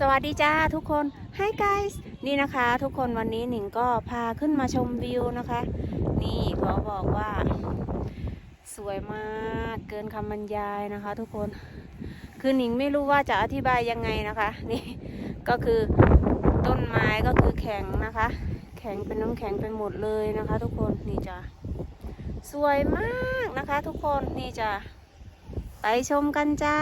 สวัสดีจ้าทุกคน Hi guys นี่นะคะ ทุกคนวันนี้หนิงก็พาขึ้นมาชมวิวนะคะ นี่เขาบอกว่า สวยมากเกินคำบรรยายนะคะ ทุกคน คือหนิงไม่รู้ว่าจะอธิบายยังไงนะคะ นี่ก็คือต้นไม้ก็คือแข็งนะคะ แข็งเป็นน้ำแข็งไปหมดเลยนะคะ ทุกคนนี่จ้ะสวยมากนะคะ ทุกคนนี่จ้ะไปชมกันจ้า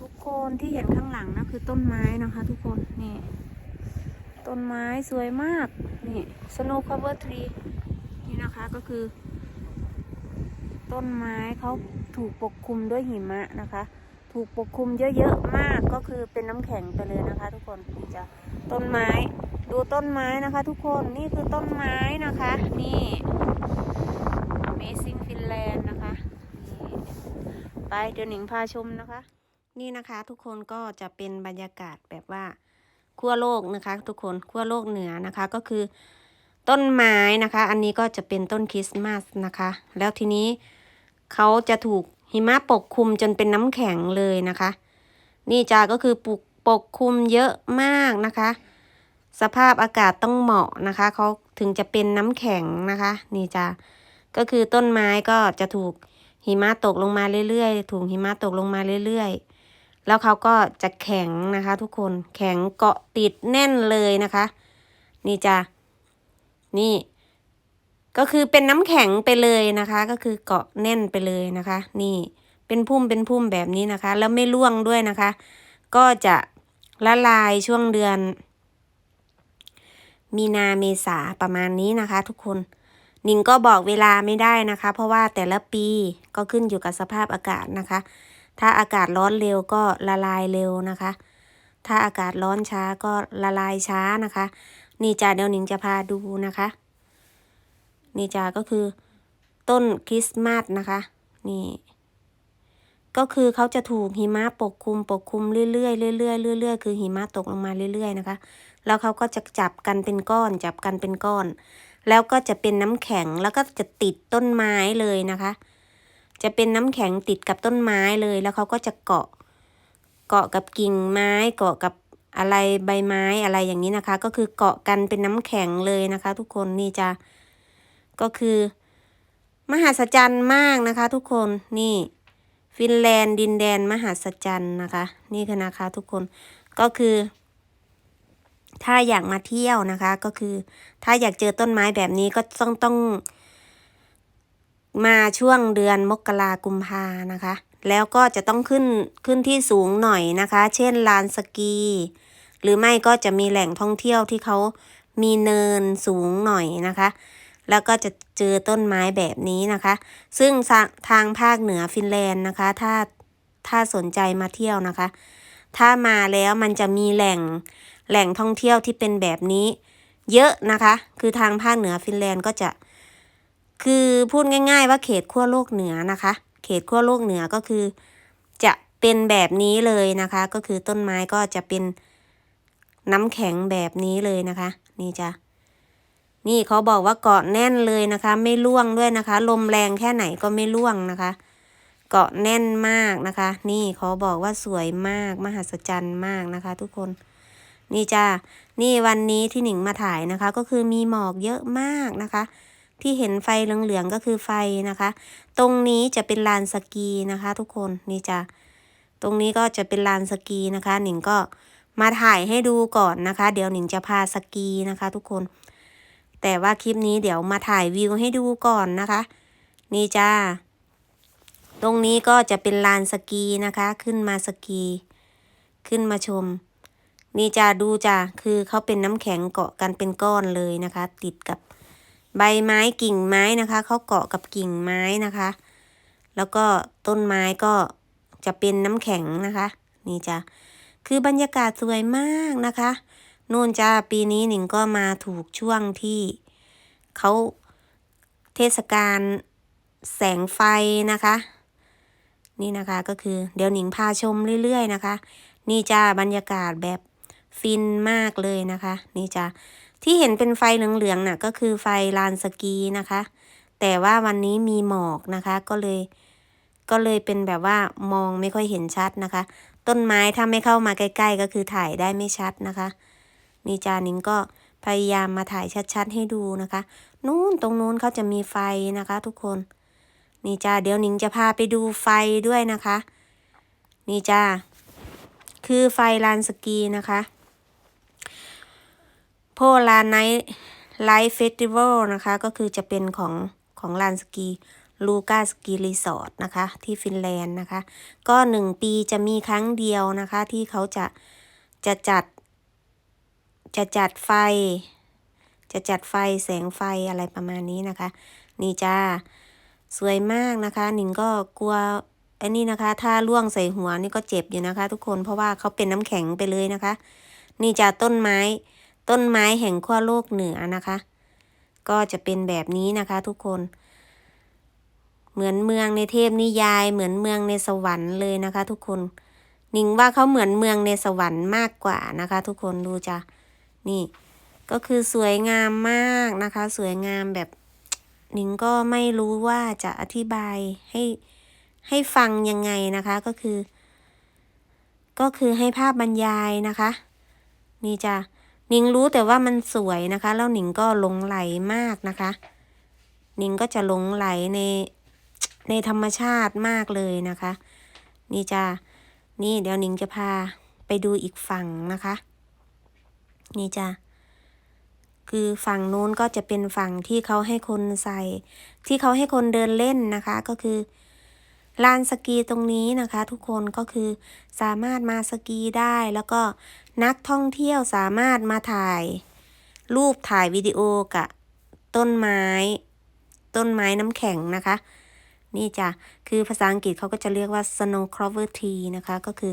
ทุกคนที่เห็นข้างห ลังนะคือต้นไม้นะคะ ทุกคนนี่ต้นไม้สวยมากนี่ snow cover tree นี่นะคะก็คือ ต้นไม้เขาถูกปกคลุมด้วยหิมะนะคะ ถูกปกคลุมเยอะๆมากก็คือเป็นน้ำแข็งไปเลยนะคะ ทุกคนนี่จะต้นไม้ดูต้นไม้นะคะ ทุกคนนี่คือต้นไม้นะคะ นี่ Amazing Finland นะคะไปเดี๋ยวหนิงพาชมนะคะ นี่นะคะทุกคนก็จะเป็นบรรยากาศแบบว่าขั้วโลกนะคะ ทุกคนขั้วโลกเหนือนะคะก็คือต้นไม้นะคะ อันนี้ก็จะเป็นต้นคริสต์มาสนะคะ แล้วทีนี้เขาจะถูกหิมะปกคลุมจนเป็นน้ำแข็งเลยนะคะ นี่จ้าก็คือปกปกคลุมเยอะมากนะคะ สภาพอากาศต้องเหมาะนะคะเขาถึงจะเป็นน้ำแข็งนะคะ นี่จ้าก็คือต้นไม้ก็จะถูกหิมะตกลงมาเรื่อยๆ ถูกหิมะตกลงมาเรื่อยๆ แล้วเขาก็จะแข็งนะคะ ทุกคนแข็งเกาะติดแน่นเลยนะคะ นี่จ้ะนี่ ก็คือเป็นน้ำแข็งไปเลยนะคะ ก็คือเกาะแน่นไปเลยนะคะ นี่เป็นพุ่มเป็นพุ่มแบบนี้นะคะ แล้วไม่ร่วงด้วยนะคะ ก็จะละลายช่วงเดือน มีนาเมษาประมาณนี้นะคะ ทุกคนนิงก็บอกเวลาไม่ได้นะคะ เพราะว่าแต่ละปีก็ขึ้นอยู่กับสภาพอากาศนะคะ ถ้าอากาศร้อนเร็วก็ละลายเร็วนะคะ ถ้าอากาศร้อนช้าก็ละลายช้านะคะ นี่จ้าเดี๋ยวหนิงจะพาดูนะคะ นี่จ้าก็คือต้นคริสต์มาสนะคะ นี่ ก็คือเขาจะถูกหิมะปกคลุมปกคลุมเรื่อยๆเรื่อยๆเรื่อยๆคือหิมะตกลงมาเรื่อยๆนะคะ แล้วเขาก็จะจับกันเป็นก้อน จับกันเป็นก้อน แล้วก็จะเป็นน้ำแข็งแล้วก็จะติดต้นไม้เลยนะคะ จะเป็นน้ำแข็งติดกับต้นไม้เลยแล้วเขาก็จะเกาะ เกาะกับกิ่งไม้เกาะกับอะไรใบไม้อะไรอย่างนี้นะคะ ก็คือเกาะกันเป็นน้ำแข็งเลยนะคะ ทุกคนนี่จะก็คือ มหัศจรรย์มากนะคะ ทุกคนนี่ ฟินแลนด์ดินแดนมหัศจรรย์นะคะ นี่คือนะคะ ทุกคนก็คือ ถ้าอยากมาเที่ยวนะคะ ก็คือ ถ้าอยากเจอต้นไม้แบบนี้ก็ต้องต้อง มาช่วงเดือนมกรากุมภานะคะ แล้วก็จะต้องขึ้นขึ้นที่สูงหน่อยนะคะ เช่นลานสกี หรือไม่ก็จะมีแหล่งท่องเที่ยวที่เขามีเนินสูงหน่อยนะคะ แล้วก็จะเจอต้นไม้แบบนี้นะคะ ซึ่งทางภาคเหนือฟินแลนด์นะคะ ถ้าถ้าสนใจมาเที่ยวนะคะ ถ้ามาแล้วมันจะมีแหล่งแหล่งท่องเที่ยวที่เป็นแบบนี้ เยอะนะคะ คือทางภาคเหนือฟินแลนด์ก็จะ คือพูดง่าย ๆ ว่าเขตขั้วโลกเหนือนะคะ เขตขั้วโลกเหนือก็คือ จะเป็นแบบนี้เลยนะคะ ก็คือต้นไม้ก็จะเป็นน้ำแข็งแบบนี้เลยนะคะ นี่จ้ะนี่เขาบอกว่าเกาะแน่นเลยนะคะ ไม่ร่วงด้วยนะคะ ลมแรงแค่ไหนก็ไม่ร่วงนะคะ เกาะแน่นมากนะคะ นี่เขาบอกว่าสวยมากมหัศจรรย์มากนะคะ ทุกคน นี่จ้านี่วันนี้ที่หนิงมาถ่ายนะคะ ก็คือมีหมอกเยอะมากนะคะ ที่เห็นไฟเหลืองๆก็คือไฟนะคะ ตรงนี้จะเป็นลานสกีนะคะ ทุกคนนี่จะตรงนี้ก็จะเป็นลานสกีนะคะ หนิงก็มาถ่ายให้ดูก่อนนะคะ เดี๋ยวหนิงจะพาสกีนะคะ ทุกคน แต่ว่าคลิปนี้เดี๋ยวมาถ่ายวิวให้ดูก่อนนะคะ นี่จ้าตรงนี้ก็จะเป็นลานสกีนะคะ ขึ้นมาสกี ขึ้นมาชม นี่จ้าดูจ้าคือเขาเป็นน้ำแข็งเกาะกันเป็นก้อนเลยนะคะ ติดกับ ใบไม้กิ่งไม้นะคะเขาเกาะกับกิ่งไม้นะคะ แล้วก็ต้นไม้ก็จะเป็นน้ำแข็งนะคะ นี่จ้ะคือบรรยากาศสวยมากนะคะนู่นจ้าปีนี้หนิงก็มาถูกช่วงที่เขาเทศกาลแสงไฟนะคะ นี่นะคะก็คือเดี๋ยวหนิงพาชมเรื่อยๆนะคะ นี่จ้าบรรยากาศแบบฟินมากเลยนะคะ นี่จ้า ที่เห็นเป็นไฟเหลืองๆน่ะก็คือไฟลานสกีนะคะ แต่ว่าวันนี้มีหมอกนะคะก็เลย ก็เลยเป็นแบบว่ามองไม่ค่อยเห็นชัดนะคะ ต้นไม้ถ้าไม่เข้ามาใกล้ ๆ ก็คือถ่ายได้ไม่ชัดนะคะนี่จานิงก็พยายามมาถ่ายชัดๆให้ดูนะคะ นู้นตรงนู้นเขาจะมีไฟนะคะ ทุกคนนี่จ้าเดี๋ยวนิงจะพาไปดูไฟด้วยนะคะ นี่จ้าคือไฟลานสกีนะคะ โพลานไนท์ไลฟ์เฟสติวัลนะคะ ก็คือจะเป็นของของลานสกีลูกาสกีรีสอร์ทนะคะ ที่ฟินแลนด์นะคะ ก็หนึ่งปีจะมีครั้งเดียวนะคะ ที่เขาจะจะจัด จะจัดไฟ จะจัดไฟแสงไฟอะไรประมาณนี้นะคะ นี่จ้าสวยมากนะคะ หนิงก็กลัวอ้นี่นะคะ ถ้าล่วงใส่หัวนี่ก็เจ็บอยู่นะคะ ทุกคนเพราะว่าเขาเป็นน้ำแข็งไปเลยนะคะ นี่จ้าต้นไม้ ต้นไม้แห่งขั้วโลกเหนือนะคะ ก็จะเป็นแบบนี้นะคะทุกคน เหมือนเมืองในเทพนิยาย เหมือนเมืองในสวรรค์เลยนะคะ ทุกคนหนิงว่าเขาเหมือนเมืองในสวรรค์มากกว่านะคะ ทุกคนดูจ้ะนี่ ก็คือสวยงามมากนะคะ สวยงามแบบหนิงก็ไม่รู้ว่าจะอธิบายให้ให้ฟังยังไงนะคะก็คือ ก็คือให้ภาพบรรยายนะคะ นี่จ้ะ หนิงรู้แต่ว่ามันสวยนะคะ แล้วหนิงก็หลงไหลมากนะคะหนิงก็จะหลงไหลในในธรรมชาติมากเลยนะคะ นี่จ้ะนี่เดี๋ยวหนิงจะพาไปดูอีกฝั่งนะคะ นี่จ้ะคือฝั่งนู้นก็จะเป็นฝั่งที่เขาให้คนใส่ ที่เขาให้คนเดินเล่นนะคะ ก็คือ ลานสกีตรงนี้นะคะทุกคนก็คือสามารถมาสกีได้ แล้วก็นักท่องเที่ยวสามารถมาถ่าย รูปถ่ายวิดีโอกับต้นไม้ ต้นไม้น้ำแข็งนะคะ นี่จ้ะคือภาษาอังกฤษเขาก็จะเรียกว่า snow cover tree นะคะก็คือ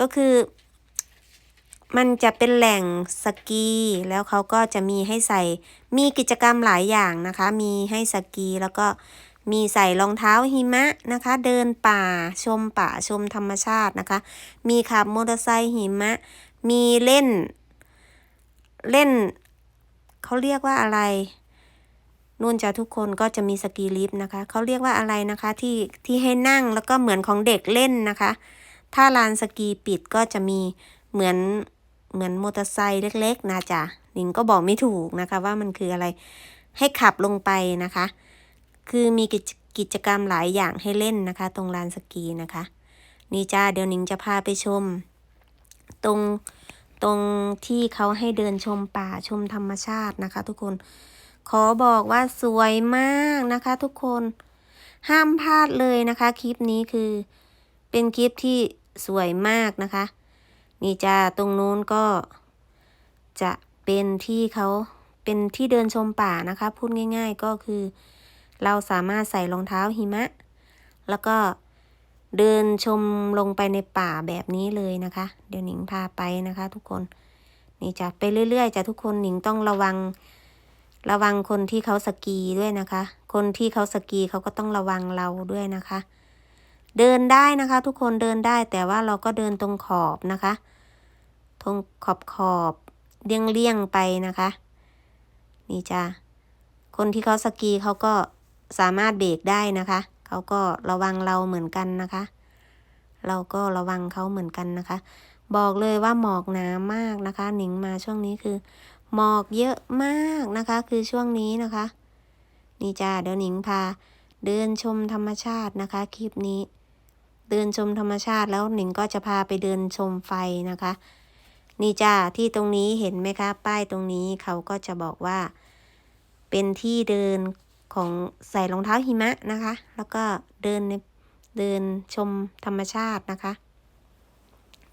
ก็คือมันจะเป็นแหล่งสกี แล้วเขาก็จะมีให้ใส่มีกิจกรรมหลายอย่างนะคะ มีให้สกีแล้วก็ มีใส่รองเท้าหิมะนะคะ เดินป่าชมป่าชมธรรมชาตินะคะ มีขับมอเตอร์ไซค์หิมะ มีเล่น เล่น เขาเรียกว่าอะไรนู่นจะทุกคนก็จะมีสกีลิฟต์นะคะเขาเรียกว่าอะไรนะคะที่ที่ให้นั่งแล้วก็เหมือนของเด็กเล่นนะคะ ถ้าลานสกีปิดก็จะมีเหมือนเหมือนมอเตอร์ไซค์เล็ก ๆนะจ๊ะนิงก็บอกไม่ถูกนะคะ ว่ามันคืออะไรให้ขับลงไปนะคะ คือมีกิจกิจกรรมหลายอย่างให้เล่นนะคะ ตรงลานสกีนะคะ นี่จ้าเดี๋ยวนิงจะพาไปชม ตรงตรงที่เขาให้เดินชมป่าชมธรรมชาตินะคะ ทุกคน ขอบอกว่าสวยมากนะคะ ทุกคน ห้ามพลาดเลยนะคะ คลิปนี้คือเป็นคลิปที่สวยมากนะคะ นี่จ้าตรงนู้นก็จะเป็นที่เขาเป็นที่เดินชมป่านะคะ พูดง่าย ๆ ก็คือ เราสามารถใส่รองเท้าหิมะ แล้วก็เดินชมลงไปในป่าแบบนี้เลยนะคะ เดี๋ยวหนิงพาไปนะคะ ทุกคน นี่จะไปเรื่อยๆจะทุกคนหนิงต้องระวัง ระวังคนที่เขาสกีด้วยนะคะ คนที่เขาสกีเขาก็ต้องระวังเราด้วยนะคะ เดินได้นะคะ ทุกคนเดินได้แต่ว่าเราก็เดินตรงขอบนะคะตรงขอบขอบเลี่ยงเลี่ยงๆไปนะคะ นี่จ้ะคนที่เขาสกีเขาก็ สามารถเบรกได้นะคะ เขาก็ระวังเราเหมือนกันนะคะ เราก็ระวังเขาเหมือนกันนะคะ บอกเลยว่าหมอกหนามากนะคะ หนิงมาช่วงนี้คือ หมอกเยอะมากนะคะ คือช่วงนี้นะคะ นี่จ้าเดี๋ยวหนิงพา เดินชมธรรมชาตินะคะ คลิปนี้ เดินชมธรรมชาติแล้วหนิงก็จะพาไปเดินชมไฟนะคะ นี่จ้าที่ตรงนี้เห็นไหมคะ ป้ายตรงนี้เขาก็จะบอกว่า เป็นที่เดิน ของใส่รองเท้าหิมะนะคะ แล้วก็เดินในเดินชมธรรมชาตินะคะ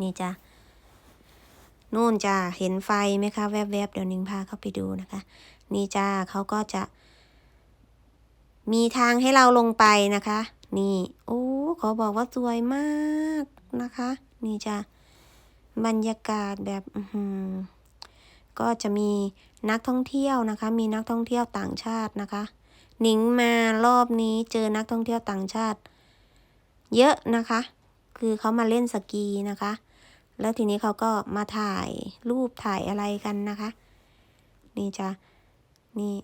นี่จ้านู่นจ้าเห็นไฟไหมคะ แวบๆ เดี๋ยวนิงพาเข้าไปดูนะคะ นี่จ้าเขาก็จะ มีทางให้เราลงไปนะคะ นี่โอ้เขาบอกว่าสวยมากนะคะ นี่จ้าบรรยากาศแบบก็จะมีนักท่องเที่ยวนะคะ มีนักท่องเที่ยวต่างชาตินะคะ หนิงมารอบนี้เจอนักท่องเที่ยวต่างชาติ เยอะนะคะ คือเขามาเล่นสกีนะคะ แล้วทีนี้เขาก็มาถ่ายรูปถ่ายอะไรกันนะคะ นี่จะนี่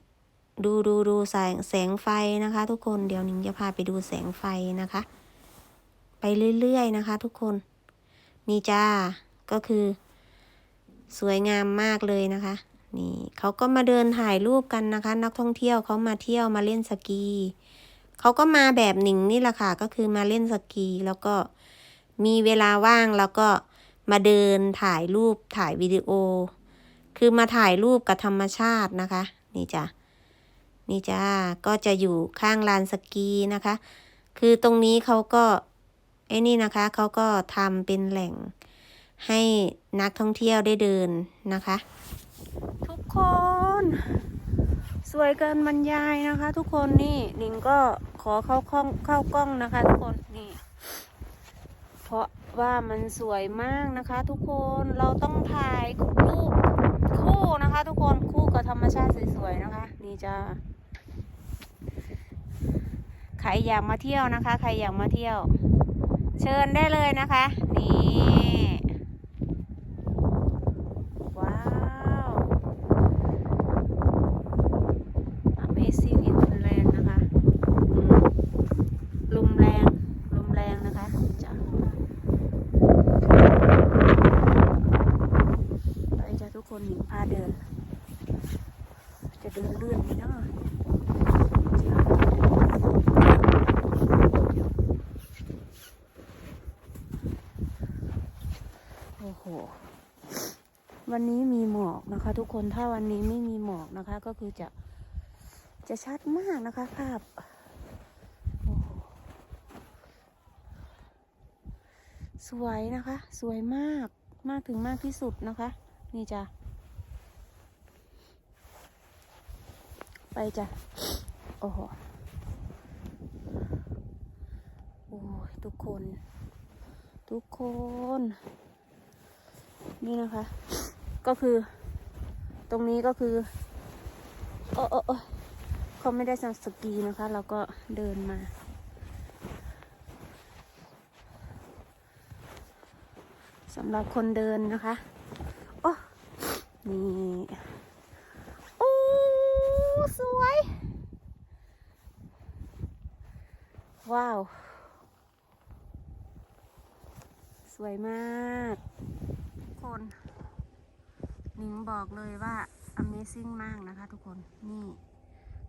ดูดูดูแสงแสงไฟนะคะ ทุกคนเดี๋ยวหนิงจะพาไปดูแสงไฟนะคะ ไปเรื่อยๆนะคะ ทุกคนนี่จ้าก็คือ สวยงามมากเลยนะคะ นี่เขาก็มาเดินถ่ายรูปกันนะคะ นักท่องเที่ยวเขามาเที่ยวมาเล่นสกีเขาก็มาแบบหนิงนี่แหละค่ะ ก็คือมาเล่นสกีแล้วก็มีเวลาว่างแล้วก็มาเดินถ่ายรูปถ่ายวิดีโอ คือมาถ่ายรูปกับธรรมชาตินะคะ นี่จ้ะนี่จ้าก็จะอยู่ข้างลานสกีนะคะ คือตรงนี้เขาก็ไอ้นี่นะคะเขาก็ทำเป็นแหล่งให้นักท่องเที่ยวได้เดินนะคะ ทุกคน สวยเกินบรรยายนะคะ ทุกคนนี่นิงก็ขอเข้าข้องเข้ากล้องนะคะ ทุกคนนี่ เพราะว่ามันสวยมากนะคะ ทุกคนเราต้องถ่ายรูปคู่นะคะ ทุกคนคู่กับธรรมชาติสวยๆนะคะ นี่จ้าใครอยากมาเที่ยวนะคะ ใครอยากมาเที่ยว เชิญได้เลยนะคะ นี่ ว้าว Amazing in Finland นะคะอืมลม แรงลมแรงนะคะจ้ะไปจ้ะทุกคนหญิงพาเดิน จะเดินเลื่อนเนาะโอ้โห วันนี้มีหมอกนะคะ ทุกคนถ้าวันนี้ไม่มีหมอกนะคะ ก็คือจะจะชัดมากนะคะภาพโอ้โห สวยนะคะ สวยมาก มากถึงมากที่สุดนะคะ นี่จ้ะ ไปจ้ะ โอ้โห โอ้ย ทุกคน ทุกคน นี่นะคะ ก็คือ ตรงนี้ก็คือ โอ้โอ้โอ้เขาไม่ได้สังสกีนะคะ เราก็เดินมา สำหรับคนเดินนะคะโอ้นี่โอ้สวย ว้าว สวยมากคนหนิงบอกเลยว่า Amazing มากนะคะ ทุกคนนี่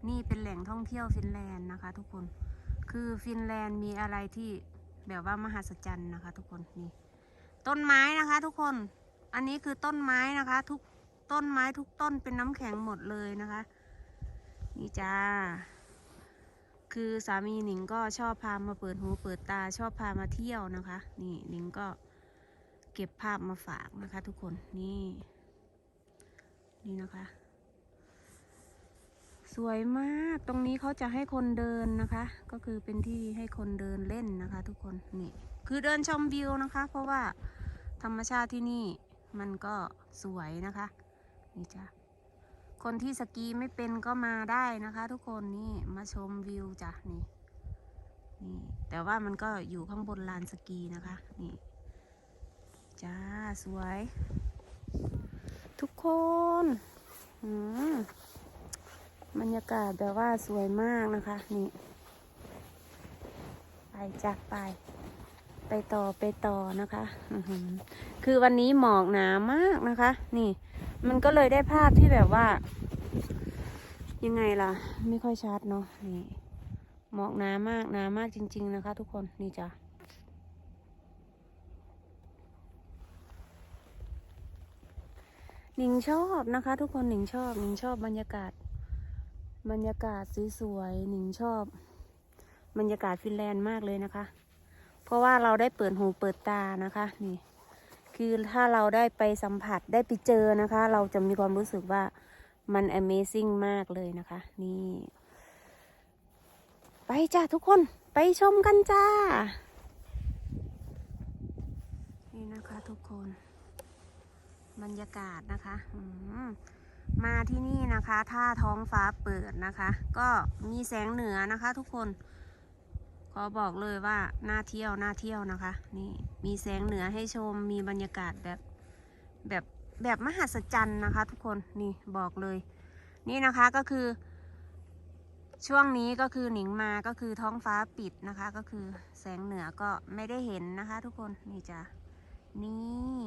นี่เป็นแหล่งท่องเที่ยวฟินแลนด์นะคะ ทุกคนคือฟินแลนด์มีอะไรที่แบบว่ามหัศจรรย์นะคะ ทุกคนนี่ ต้นไม้นะคะ ทุกคน อันนี้คือต้นไม้นะคะ ทุกต้นไม้ทุกต้นเป็นน้ำแข็งหมดเลยนะคะ นี่จ้า คือสามีหนิงก็ชอบพามาเปิดหูเปิดตาชอบพามาเที่ยวนะคะ นี่หนิงก็เก็บภาพมาฝากนะคะ ทุกคนนี่ นี่นะคะ สวยมากตรงนี้เขาจะให้คนเดินนะคะ ก็คือเป็นที่ให้คนเดินเล่นนะคะ ทุกคนนี่คือเดินชมวิวนะคะ เพราะว่า ธรรมชาติที่นี่มันก็สวยนะคะ นี่จ้ะคนที่สกีไม่เป็นก็มาได้นะคะ ทุกคนนี่มาชมวิวจ้ะนี่นี่ แต่ว่ามันก็อยู่ข้างบนลานสกีนะคะ นี่จ้าสวย ทุกคนอืมบรรยากาศแบบว่าสวยมากนะคะ นี่ ไปจ้ะไป ไปต่อไปต่อนะคะคือวันนี้หมอกหนามากนะคะ นี่ มันก็เลยได้ภาพที่แบบว่า ยังไงล่ะ ไม่ค่อยชัดเนาะนี่หมอกหนามากหนามากจริง ๆ นะคะ ทุกคนนี่จ้ะหนิงชอบนะคะ ทุกคนหนิงชอบหนิงชอบบรรยากาศ บรรยากาศสวยๆหนิงชอบ บรรยากาศฟินแลนด์มากเลยนะคะ เพราะว่าเราได้เปิดหูเปิดตานะคะนี่ คือถ้าเราได้ไปสัมผัสได้ไปเจอนะคะ เราจะมีความรู้สึกว่ามัน Amazing มากเลยนะคะ นี่ ไปจ้าทุกคนไปชมกันจ้า นี่นะคะทุกคนบรรยากาศนะคะมมาที่นี่นะคะ ถ้าท้องฟ้าเปิดนะคะ ก็มีแสงเหนือนะคะทุกคน ขอบอกเลยว่าน่าเที่ยวน่าเที่ยวนะคะ นี่มีแสงเหนือให้ชมมีบรรยากาศแบบแบบแบบมหัศจรรย์นะคะ ทุกคนนี่บอกเลย นี่นะคะก็คือ ช่วงนี้ก็คือหนิงมาก็คือท้องฟ้าปิดนะคะ ก็คือแสงเหนือก็ไม่ได้เห็นนะคะ ทุกคนนี่จ้ะนี่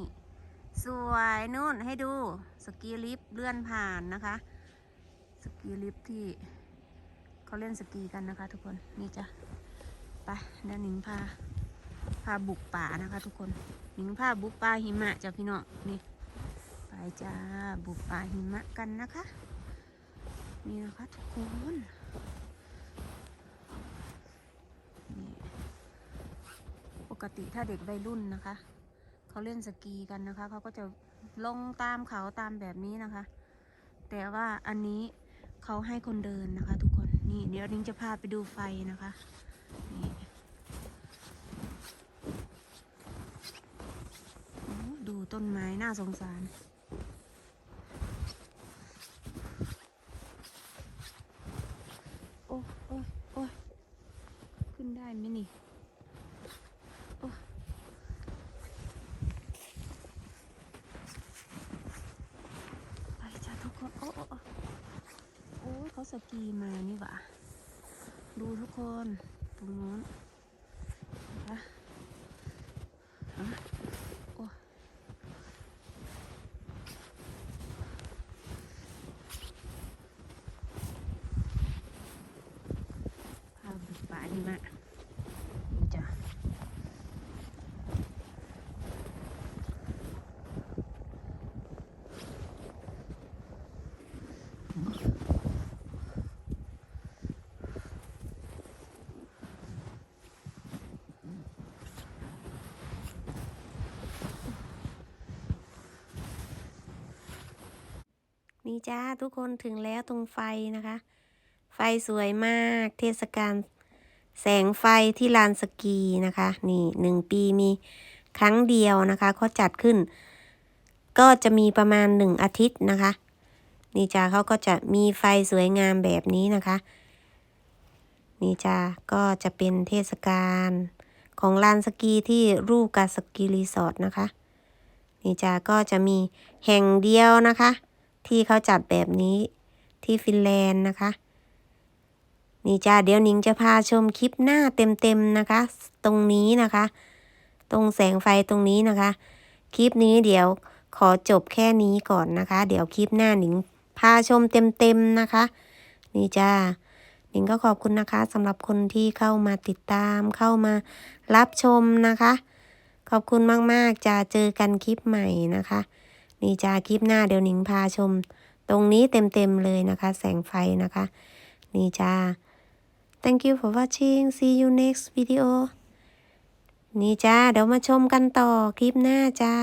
สวยนู่นให้ดูสกีลิฟต์เลื่อนผ่านนะคะ สกีลิฟต์ที่เขาเล่นสกีกันนะคะ ทุกคนนี่จ้ะ ไปเดี๋ยวหนิงพาพาบุกป่านะคะ ทุกคนหนิงพาบุกป่าหิมะจ้ะพี่น้องนี่ไปจ้าบุกป่าหิมะกันนะคะ นี่นะคะทุกคนนี่ปกติถ้าเด็กวัยรุ่นนะคะเขาเล่นสกีกันนะคะเขาก็จะลงตามเขาตามแบบนี้นะคะ แต่ว่าอันนี้เขาให้คนเดินนะคะ ทุกคนนี่เดี๋ยวนิ้งจะพาไปดูไฟนะคะ นี่โอ้ดู ต้นไม้น่าสงสาร โอ้โอ้ยโอ้ยขึ้นได้ไหมนี่โอ้ไปจ้าทุกคน โอ้โอ้โอ้เขาสกีมานี่หว่า ดูทุกคน ตรงนู้นนะฮะโอ้พาบุกป่าดีมากนี่จ้ะ นี่จ้าทุกคนถึงแล้วตรงไฟนะคะ ไฟสวยมาก เทศกาลแสงไฟที่ลานสกีนะคะ นี่หนึ่งปีมีครั้งเดียวนะคะเขาจัดขึ้น ก็จะมีประมาณหนึ่งอาทิตย์นะคะ นี่จ้าเขาก็จะมีไฟสวยงามแบบนี้นะคะ นี่จ้าก็จะเป็นเทศกาลของลานสกีที่รูกาสกีรีสอร์ทนะคะ นี่จ้าก็จะมีแห่งเดียวนะคะ ที่เขาจัดแบบนี้ที่ฟินแลนด์นะคะ นี่จ้าเดี๋ยวนิงจะพาชมคลิปหน้าเต็มๆนะคะ ตรงนี้นะคะ ตรงแสงไฟตรงนี้นะคะ คลิปนี้เดี๋ยวขอจบแค่นี้ก่อนนะคะ เดี๋ยวคลิปหน้าหนิงพาชมเต็มๆนะคะ นี่จ้าหนิงก็ขอบคุณนะคะสำหรับคนที่เข้ามาติดตามเข้ามารับชมนะคะ ขอบคุณมากๆจะเจอกันคลิปใหม่นะคะ นี่จ้าคลิปหน้าเดี๋ยวหนิงพาชม ตรงนี้เต็มๆเลยนะคะ แสงไฟนะคะ นี่จ้า thank you for watching see you next video นี่จ้า เดี๋ยวมาชมกันต่อคลิปหน้าจ้า